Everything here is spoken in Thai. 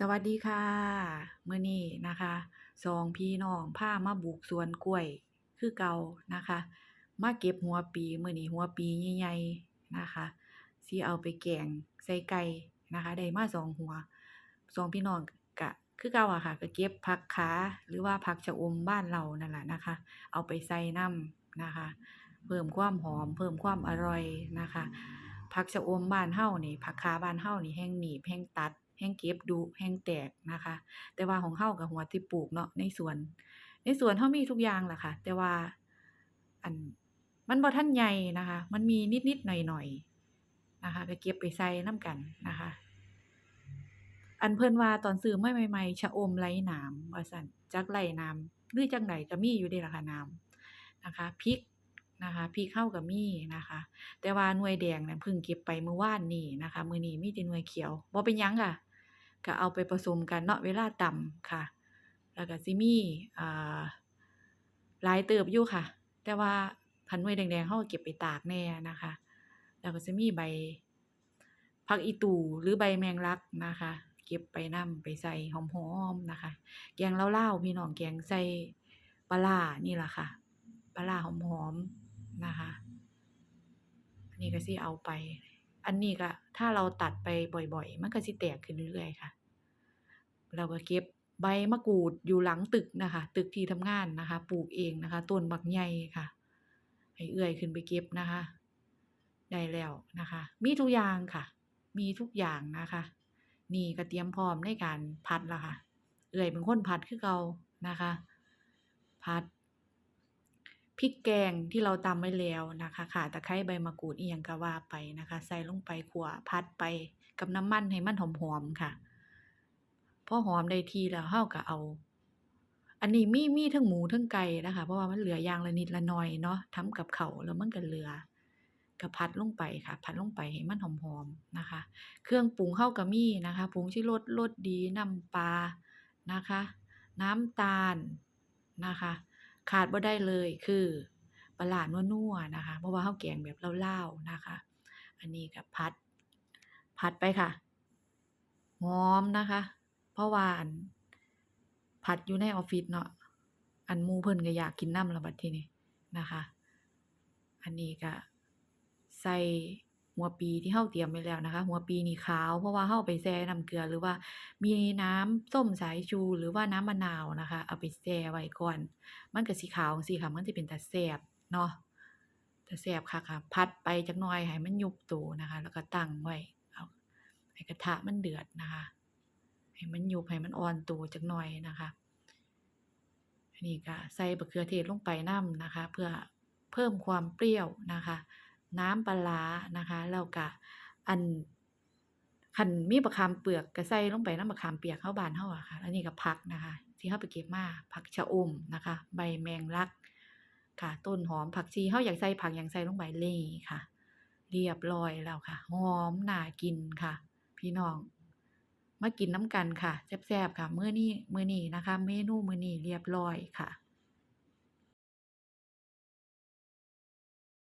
สวัสดีค่ะมื้อนี้นะคะสองพี่น้องพามาบุกสวนกล้วยคือเก่านะคะ มาเก็บหัวปีมื้อนี้หัวปีใหญ่ๆนะคะสิเอาไปแกงใส่ไก่นะคะได้มาสองหัวสองพี่น้องก็คือเก่าอะค่ะก็เก็บผักขาหรือว่าผักชะอมบ้านเรานั่นแหละนะคะ เอาไปใส่น้ำนะคะ เพิ่มความหอม เพิ่มความอร่อยนะคะผักชะอมบ้านเฮานี่ผักขาบ้านเฮานี่แฮ่งหนีบแฮ่งตัด แฮ่งเก็บดุแฮ่งแตกนะคะ แต่ว่าของเฮาก็หัวที่ปลูกเนาะในสวน ในสวนเฮามีทุกอย่างแหละค่ะ แต่ว่าอันมันบ่ทันใหญ่นะคะ มันมีนิดๆหน่อยๆนะคะก็เก็บไปใส่น้ำกันนะคะ อันเพิ่นว่าตอนซื้อมาใหม่ๆชะอมไรหนามว่าซั่นจักไรนามหรือจั่งใดก็มีอยู่เดะล่ะค่ะหนามนะคะพริกนะคะพริกเฮาก็มีนะคะ แต่ว่าหน่วยแดงนั่นเพิ่งเก็บไปเมื่อวานนี้นะคะ มือนี้มีแต่หน่วยเขียวบ่เป็นยังค่ะ ก็เอาไปผสมกันเนาะเวลาตำค่ะ แล้วก็สิมีอ่าหลายเติบอยู่ค่ะ แต่ว่าคันหน่วยแดงๆเฮาก็เก็บไปตากแน่นะคะ แล้วก็สิมีใบผักอีตู่หรือใบแมงลักนะคะ เก็บไปนำไปใส่หอมๆนะคะ แกงเลาๆพี่น้องแกงใส่ปลาร้านี่แหละค่ะปลาร้าหอมๆนะคะ อันนี้ก็สิเอาไป อันนี้ก็ถ้าเราตัดไปบ่อยๆ มันก็สิแตกขึ้นเรื่อยๆค่ะแล้วก็เก็บใบมะกรูดอยู่หลังตึกนะคะ ตึกที่ทำงานนะคะ ปลูกเองนะคะ ต้นบักใหญ่ค่ะ ให้เอื้อยขึ้นไปเก็บนะคะ ได้แล้วนะคะ มีทุกอย่างค่ะ มีทุกอย่างนะคะ นี่ก็เตรียมพร้อมในการผัดแล้วค่ะ เอื้อยเป็นคนผัดคือเก่านะคะผัด พริกแกงที่เราตำไว้แล้วนะคะข่าตะไคร้ใบมะกรูดอิหยังก็ว่าไปนะคะ ใส่ลงไปคั่วผัดไปกับน้ำมันให้มันหอมๆค่ะพอหอมได้ทีแล้วเราก็เอา อันนี้มีมีเทิงหมูเทิงไก่นะคะ เพราะว่ามันเหลือย่างละนิดละหน่อยเนาะทำกับเขาแล้วมันก็เหลือก็ผัดลงไปค่ะผัดลงไปให้มันหอมๆนะคะ เครื่องปรุงเราก็มีนะคะผงชูรสรสดีน้ำปลานะคะ น้ำตาลนะคะ ขาดบ่ได้เลยคือปลาร้านัวๆนะคะ เพราะว่าเราวแกงแบบเล่าๆนะคะ อันนี้ก็ผัดผัดไปค่ะหอมนะคะ เพราะว่าอันผัดอยู่ในออฟฟิศเนาะอันมูเพิ่นก็อยากกินน้ำล้วบัดทีนี้นะคะ อันนี้ก็ใส่ หัวปีที่เราเตรียมไว้แล้วนะคะ หัวปีนี่ขาว เพราะว่าเราเอาไปแช่น้ำเกลือหรือว่ามีน้ำส้มสายชูหรือว่าน้ำมะนาวนะคะ เอาไปแช่ไว้ก่อน มันก็สิขาวจั่งซี้ค่ะมันสิเป็นตาแซ่บเนาะตาแซ่บคักค่ะผัดไปจักหน่อยให้มันยุบตัวนะคะ แล้วก็ตั้งไว้เอาให้กระทะมันเดือดนะคะให้มันยุบให้มันอ่อนตัวจักหน่อยนะคะอันนี้ก็ใส่บักเขือเทศลงไปน้ำนะคะ เพื่อเพิ่มความเปรี้ยวนะคะ น้ำปลานะคะแล้วก็อันคันมีบักขามเปลือกก็ใส่ลงไปน้ำบักขามเปียกเราบานเราอะค่ะอันนี้ก็ผักนะคะ ที่เราไปเก็บมาผักชะอมนะคะ ใบแมงลักค่ะ ต้นหอมผักชีเราอยากใส่ผักหยังใส่ลงไปเลยค่ะ เรียบร้อยแล้วค่ะ หอมน่ากินค่ะ พี่น้องมากินน้ำกันค่ะแซ่บๆค่ะมื้อนี้มื้อนี้นะคะ เมนูมื้อนี้เรียบร้อยค่ะ